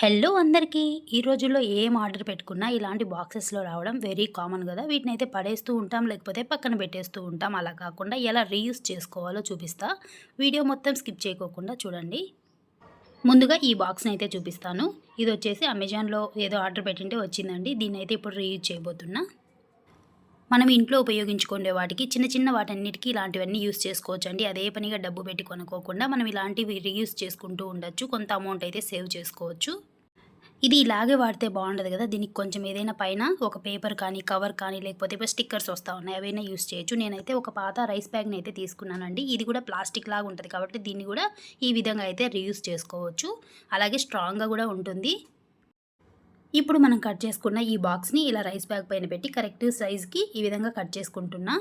Hello అందరికీ. ఈ రోజుల్లో ఏం ఆర్డర్ పెట్టుకున్నా ఇలాంటి బాక్సెస్లో రావడం వెరీ కామన్ కదా. వీటిని అయితే పడేస్తూ ఉంటాం లేకపోతే పక్కన పెట్టేస్తూ ఉంటాం. అలా కాకుండా ఎలా రీయూస్ చేసుకోవాలో చూపిస్తా. వీడియో మొత్తం స్కిప్ చేయకోకుండా చూడండి. ముందుగా ఈ బాక్స్ని అయితే చూపిస్తాను. ఇది వచ్చేసి అమెజాన్లో ఏదో ఆర్డర్ పెట్టింటే వచ్చిందండి. దీన్ని అయితే ఇప్పుడు రీయూజ్ చేయబోతున్నా. మనం ఇంట్లో ఉపయోగించుకునే వాటికి చిన్న చిన్న వాటన్నిటికీ ఇలాంటివన్నీ యూస్ చేసుకోవచ్చు అండి అదే పనిగా డబ్బు పెట్టి కొనుక్కోకుండా మనం ఇలాంటివి రీయూస్ చేసుకుంటూ ఉండొచ్చు. కొంత అమౌంట్ అయితే సేవ్ చేసుకోవచ్చు. ఇది ఇలాగే వాడితే బాగుండదు కదా. దీనికి కొంచెం ఏదైనా పైన ఒక పేపర్ కానీ కవర్ కానీ లేకపోతే ఇప్పుడు స్టిక్కర్స్ వస్తూ ఉన్నాయి. అవైనా యూస్ చేయొచ్చు. నేనైతే ఒక పాత రైస్ బ్యాగ్ని అయితే తీసుకున్నానండి. ఇది కూడా ప్లాస్టిక్ లాగా ఉంటుంది కాబట్టి దీన్ని కూడా ఈ విధంగా అయితే రీయూస్ చేసుకోవచ్చు. అలాగే స్ట్రాంగ్గా కూడా ఉంటుంది. ఇప్పుడు మనం కట్ చేసుకున్న ఈ బాక్స్ని ఇలా రైస్ బ్యాగ్ పైన పెట్టి కరెక్ట్ సైజ్కి ఈ విధంగా కట్ చేసుకుంటున్నా.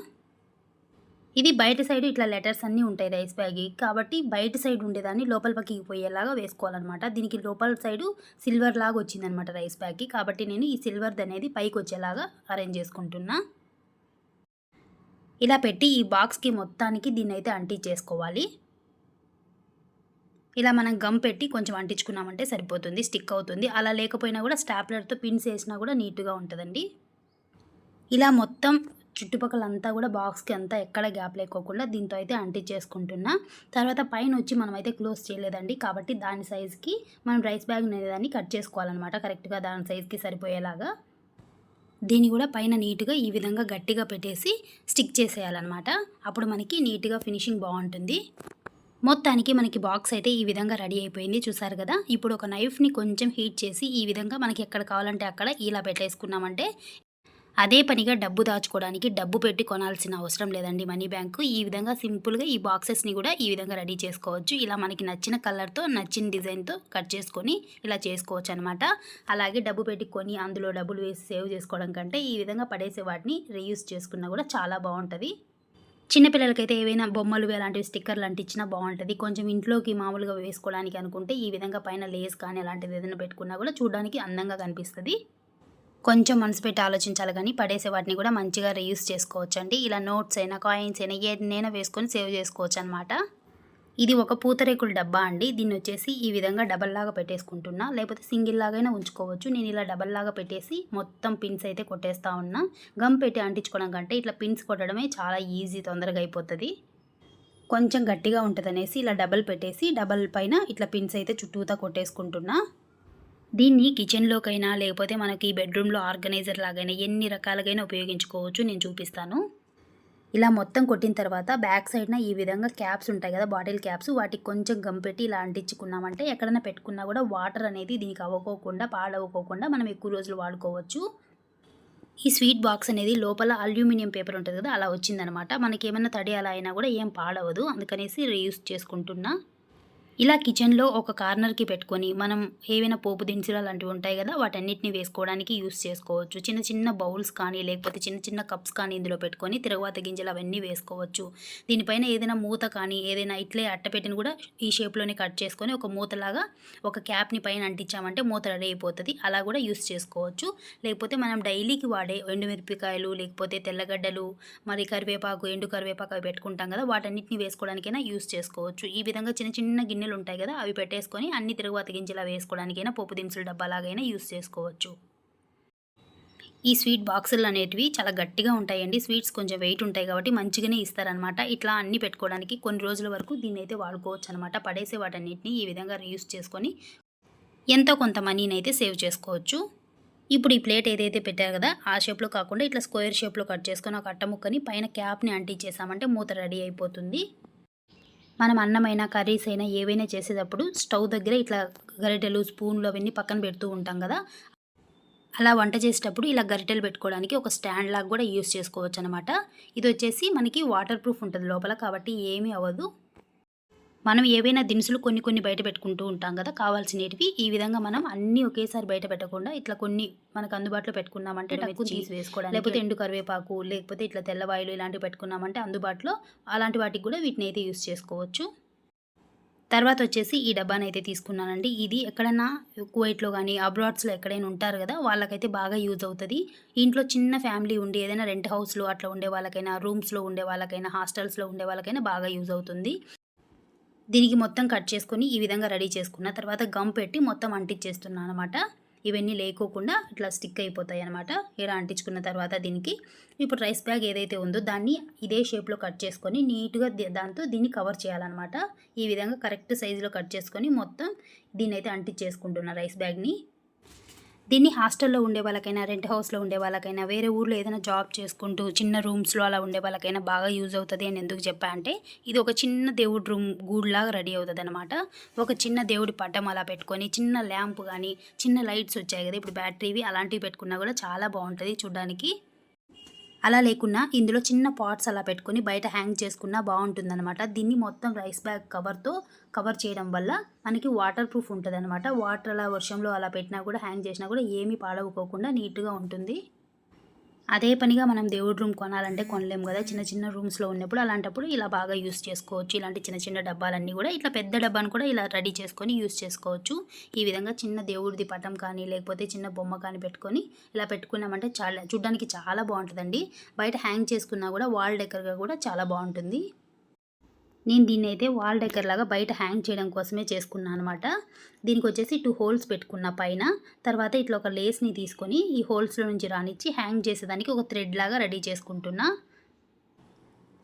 ఇది బయట సైడ్ ఇట్లా లెటర్స్ అన్నీ ఉంటాయి రైస్ బ్యాగ్ కాబట్టి బయట సైడ్ ఉండేదాన్ని లోపల పక్కకి పోయేలాగా వేసుకోవాలన్నమాట. దీనికి లోపల సైడు సిల్వర్ లాగా వచ్చిందనమాట రైస్ బ్యాగ్కి. కాబట్టి నేను ఈ సిల్వర్ది అనేది పైకి వచ్చేలాగా అరేంజ్ చేసుకుంటున్నా. ఇలా పెట్టి ఈ బాక్స్కి మొత్తానికి దీన్ని అయితే అంటించేసుకోవాలి. ఇలా మనం గమ్ పెట్టి కొంచెం అంటించుకున్నామంటే సరిపోతుంది స్టిక్ అవుతుంది. అలా లేకపోయినా కూడా స్టాప్లర్తో పిన్స్ వేసినా కూడా నీట్గా ఉంటుందండి. ఇలా మొత్తం చుట్టుపక్కల అంతా కూడా బాక్స్కి అంతా ఎక్కడ గ్యాప్ లేకోకుండా దీంతో అయితే అంటించేసుకుంటున్నా. తర్వాత పైన వచ్చి మనం అయితే క్లోజ్ చేయలేదండి. కాబట్టి దాని సైజ్కి మనం రైస్ బ్యాగ్ అనేదాన్ని కట్ చేసుకోవాలన్నమాట. కరెక్ట్గా దాని సైజ్కి సరిపోయేలాగా. దీన్ని కూడా పైన నీట్గా ఈ విధంగా గట్టిగా పెట్టేసి స్టిక్ చేసేయాలన్నమాట. అప్పుడు మనకి నీట్గా ఫినిషింగ్ బాగుంటుంది. మొత్తానికి మనకి బాక్స్ అయితే ఈ విధంగా రెడీ అయిపోయింది చూసారు కదా? ఇప్పుడు ఒక నైఫ్ని కొంచెం హీట్ చేసి ఈ విధంగా మనకి ఎక్కడ కావాలంటే అక్కడ ఇలా పెట్టేసుకున్నామంటే అదే పనిగా డబ్బు దాచుకోవడానికి డబ్బు పెట్టి కొనాల్సిన అవసరం లేదండి మనీ బ్యాంకు. ఈ విధంగా సింపుల్గా ఈ బాక్సెస్ని కూడా ఈ విధంగా రెడీ చేసుకోవచ్చు. ఇలా మనకి నచ్చిన కలర్తో నచ్చిన డిజైన్తో కట్ చేసుకొని ఇలా చేసుకోవచ్చు అనమాట అలాగే డబ్బు పెట్టి కొని అందులో డబ్బులు వేసి సేవ్ చేసుకోవడం కంటే ఈ విధంగా పడేసే వాటిని రీయూస్ చేసుకున్నా కూడా చాలా బాగుంటుంది. చిన్నపిల్లలకైతే ఏవైనా బొమ్మలు అలాంటివి స్టిక్కర్లు అంటించినా బాగుంటుంది. కొంచెం ఇంట్లోకి మామూలుగా వేసుకోవడానికి అనుకుంటే ఈ విధంగా పైన లేస్ కానీ అలాంటిది ఏదైనా పెట్టుకున్నా కూడా చూడడానికి అందంగా కనిపిస్తుంది. కొంచెం మనసు పెట్టి ఆలోచించాలి కానీ పడేసే వాటిని కూడా మంచిగా రీయూస్ చేసుకోవచ్చు అండి ఇలా నోట్స్ అయినా కాయిన్స్ అయినా ఏదైనా వేసుకొని సేవ్ చేసుకోవచ్చు అనమాట ఇది ఒక పూతరేకుల డబ్బా అండి. దీన్ని వచ్చేసి ఈ విధంగా డబల్ లాగా పెట్టేసుకుంటున్నా. లేకపోతే సింగిల్ లాగైనా ఉంచుకోవచ్చు. నేను ఇలా డబల్ లాగా పెట్టేసి మొత్తం పిన్స్ అయితే కొట్టేస్తా ఉన్నా. గమ్ పెట్టి అంటించుకోవడం కంటే ఇట్లా పిన్స్ కొట్టడమే చాలా ఈజీ తొందరగా అయిపోతుంది. కొంచెం గట్టిగా ఉంటుందనేసి ఇలా డబల్ పెట్టేసి డబల్ పైన ఇట్లా పిన్స్ అయితే చుట్టూతా కొట్టేసుకుంటున్నా. దీన్ని కిచెన్లోకైనా లేకపోతే మనకి బెడ్రూమ్లో ఆర్గనైజర్ లాగైనా ఎన్ని రకాలుగైనా ఉపయోగించుకోవచ్చు. నేను చూపిస్తాను. ఇలా మొత్తం కొట్టిన తర్వాత బ్యాక్ సైడ్న ఈ విధంగా క్యాప్స్ ఉంటాయి కదా బాటిల్ క్యాప్స్. వాటికి కొంచెం గమ్ పెట్టి ఇలా అంటించుకున్నామంటే ఎక్కడైనా పెట్టుకున్నా కూడా వాటర్ అనేది దీనికి అవ్వకోకుండా పాడవ్వకోకుండా మనం ఎక్కువ రోజులు వాడుకోవచ్చు. ఈ స్వీట్ బాక్స్ అనేది లోపల అల్యూమినియం పేపర్ ఉంటుంది కదా అలా వచ్చిందనమాట. మనకి ఏమైనా తడి అలా అయినా కూడా ఏం పాడవదు. అందుకనేసి రీయూస్ చేసుకుంటున్నా. ఇలా కిచెన్లో ఒక కార్నర్కి పెట్టుకొని మనం ఏవైనా పోపు దినుసులు అలాంటివి ఉంటాయి కదా వాటన్నిటిని వేసుకోవడానికి యూస్ చేసుకోవచ్చు. చిన్న చిన్న బౌల్స్ కానీ లేకపోతే చిన్న చిన్న కప్స్ కానీ ఇందులో పెట్టుకొని తిరగవాత గింజలు అవన్నీ వేసుకోవచ్చు. దీనిపైన ఏదైనా మూత కానీ ఏదైనా ఇట్లే అట్టపెట్టిన కూడా ఈ షేప్లోనే కట్ చేసుకొని ఒక మూతలాగా ఒక క్యాప్ని పైన అంటించామంటే మూత రెడీ అయిపోతుంది. అలా కూడా యూస్ చేసుకోవచ్చు. లేకపోతే మనం డైలీకి వాడే ఎండుమిరపకాయలు లేకపోతే తెల్లగడ్డలు మరి కరివేపాకు ఎండు కరివేపాకు అవి పెట్టుకుంటాం కదా వాటన్నిటిని వేసుకోవడానికైనా యూస్ చేసుకోవచ్చు. ఈ విధంగా చిన్న చిన్న గిన్నె గిన్నెలు ఉంటాయి కదా అవి పెట్టేసుకొని అన్ని తిరుగుబాత గింజలు వేసుకోవడానికైనా పప్పు దినుసుల డబ్బాలాగైనా యూస్ చేసుకోవచ్చు. ఈ స్వీట్ బాక్సులు అనేటివి చాలా గట్టిగా ఉంటాయండి. స్వీట్స్ కొంచెం వెయిట్ ఉంటాయి కాబట్టి మంచిగానే ఇస్తారనమాట ఇట్లా అన్ని పెట్టుకోవడానికి కొన్ని రోజుల వరకు దీన్ని అయితే వాడుకోవచ్చు అనమాట పడేసే వాటన్నిటిని ఈ విధంగా రీయూస్ చేసుకొని ఎంతో కొంత మనీని అయితే సేవ్ చేసుకోవచ్చు. ఇప్పుడు ఈ ప్లేట్ ఏదైతే పెట్టారు కదా ఆ షేప్లో కాకుండా ఇట్లా స్క్వేర్ షేప్లో కట్ చేసుకొని ఒక అట్ట ముక్కని పైన క్యాప్ని అంటించేసామంటే మూత రెడీ అయిపోతుంది. మనం అన్నమైనా కర్రీస్ అయినా ఏవైనా చేసేటప్పుడు స్టవ్ దగ్గర ఇట్లా గరిటెలు స్పూన్లు అవన్నీ పక్కన పెడుతూ ఉంటాం కదా. అలా వంట చేసేటప్పుడు ఇలా గరిటెలు పెట్టుకోవడానికి ఒక స్టాండ్ లాగా కూడా యూస్ చేసుకోవచ్చు అనమాట ఇది వచ్చేసి మనకి వాటర్ ప్రూఫ్ ఉంటుంది లోపల కాబట్టి ఏమీ అవ్వదు. మనం ఏవైనా దినుసులు కొన్ని కొన్ని బయట పెట్టుకుంటూ ఉంటాం కదా కావాల్సినవి ఈ విధంగా మనం అన్నీ ఒకేసారి బయట పెట్టకుండా ఇట్లా కొన్ని మనకు అందుబాటులో పెట్టుకున్నామంటే ఎక్కువ తీసి వేసుకోవడానికి లేకపోతే ఎండు కరివేపాకు లేకపోతే ఇట్లా తెల్లవాయిలు ఇలాంటివి పెట్టుకున్నామంటే అందుబాటులో అలాంటి వాటికి కూడా వీటిని అయితే యూస్ చేసుకోవచ్చు. తర్వాత వచ్చేసి ఈ డబ్బాని అయితే తీసుకున్నానండి. ఇది ఎక్కడైనా కువైట్లో కానీ అబ్రాడ్స్లో ఎక్కడైనా ఉంటారు కదా వాళ్ళకైతే బాగా యూజ్ అవుతుంది. ఇంట్లో చిన్న ఫ్యామిలీ ఉండి ఏదైనా రెంట్ హౌస్లో అట్లా ఉండే వాళ్ళకైనా రూమ్స్లో ఉండే వాళ్ళకైనా హాస్టల్స్లో ఉండే వాళ్ళకైనా బాగా యూజ్ అవుతుంది. దీనికి మొత్తం కట్ చేసుకొని ఈ విధంగా రెడీ చేసుకున్న తర్వాత గమ్ పెట్టి మొత్తం అంటించేస్తున్నాను అనమాట ఇవన్నీ లేకోకుండా ఇట్లా స్టిక్ అయిపోతాయి అనమాట ఇలా అంటించుకున్న తర్వాత దీనికి ఇప్పుడు రైస్ బ్యాగ్ ఏదైతే ఉందో దాన్ని ఇదే షేప్లో కట్ చేసుకొని నీట్గా దాంతో దీన్ని కవర్ చేయాలన్నమాట. ఈ విధంగా కరెక్ట్ సైజులో కట్ చేసుకొని మొత్తం దీన్ని అయితే అంటించేసుకుంటున్నా రైస్ బ్యాగ్ని. దీన్ని హాస్టల్లో ఉండే వాళ్ళకైనా రెంట్ హౌస్లో ఉండే వాళ్ళకైనా వేరే ఊర్లో ఏదైనా జాబ్ చేసుకుంటూ చిన్న రూమ్స్లో అలా ఉండే వాళ్ళకైనా బాగా యూజ్ అవుతుంది అని ఎందుకు చెప్పా అంటే ఇది ఒక చిన్న దేవుడి రూమ్ గూడ్లాగా రెడీ అవుతుంది అనమాట ఒక చిన్న దేవుడి పట్టం అలా పెట్టుకొని చిన్న ల్యాంప్ కానీ చిన్న లైట్స్ వచ్చాయి కదా ఇప్పుడు బ్యాటరీవి అలాంటివి పెట్టుకున్నా కూడా చాలా బాగుంటుంది చూడడానికి. అలా లేకున్నా ఇందులో చిన్న పాట్స్ అలా పెట్టుకొని బయట హ్యాంగ్ చేసుకున్నా బాగుంటుందన్నమాట. దీన్ని మొత్తం రైస్ బ్యాగ్ కవర్తో కవర్ చేయడం వల్ల మనకి వాటర్ ప్రూఫ్ ఉంటుంది అనమాట వాటర్ అలా వర్షంలో అలా పెట్టినా కూడా హ్యాంగ్ చేసినా కూడా ఏమీ పాడవుకోకుండా నీట్గా ఉంటుంది. అదే పనిగా మనం దేవుడి రూమ్ కొనాలంటే కొనలేము కదా. చిన్న చిన్న రూమ్స్లో ఉన్నప్పుడు అలాంటప్పుడు ఇలా బాగా యూస్ చేసుకోవచ్చు. ఇలాంటి చిన్న చిన్న డబ్బాలన్నీ కూడా ఇట్లా పెద్ద డబ్బాను కూడా ఇలా రెడీ చేసుకొని యూస్ చేసుకోవచ్చు. ఈ విధంగా చిన్న దేవుడిది పటం కానీ లేకపోతే చిన్న బొమ్మ కానీ పెట్టుకొని ఇలా పెట్టుకున్నామంటే చాలా చూడ్డానికి చాలా బాగుంటుందండి. బయట హ్యాంగ్ చేసుకున్నా కూడా వాల్ డెకర్గా కూడా చాలా బాగుంటుంది. నేను దీన్ని అయితే వాల్ డెకర్ లాగా బయట హ్యాంగ్ చేయడం కోసమే చేసుకున్నాను అనమాట దీనికి వచ్చేసి టూ హోల్స్ పెట్టుకున్న పైన. తర్వాత ఇట్లా ఒక లేస్ని తీసుకొని ఈ హోల్స్లో నుంచి రానిచ్చి హ్యాంగ్ చేసేదానికి ఒక థ్రెడ్ లాగా రెడీ చేసుకుంటున్నా.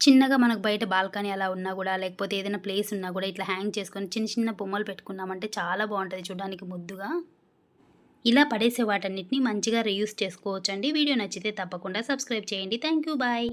చిన్నగా మనకు బయట బాల్కనీ అలా ఉన్నా కూడా లేకపోతే ఏదైనా ప్లేస్ ఉన్నా కూడా ఇట్లా హ్యాంగ్ చేసుకొని చిన్న చిన్న బొమ్మలు పెట్టుకున్నామంటే చాలా బాగుంటుంది చూడడానికి ముద్దుగా. ఇలా పడేసే వాటన్నిటిని మంచిగా రీయూస్ చేసుకోవచ్చండి. వీడియో నచ్చితే తప్పకుండా సబ్స్క్రైబ్ చేయండి. Thank you bye.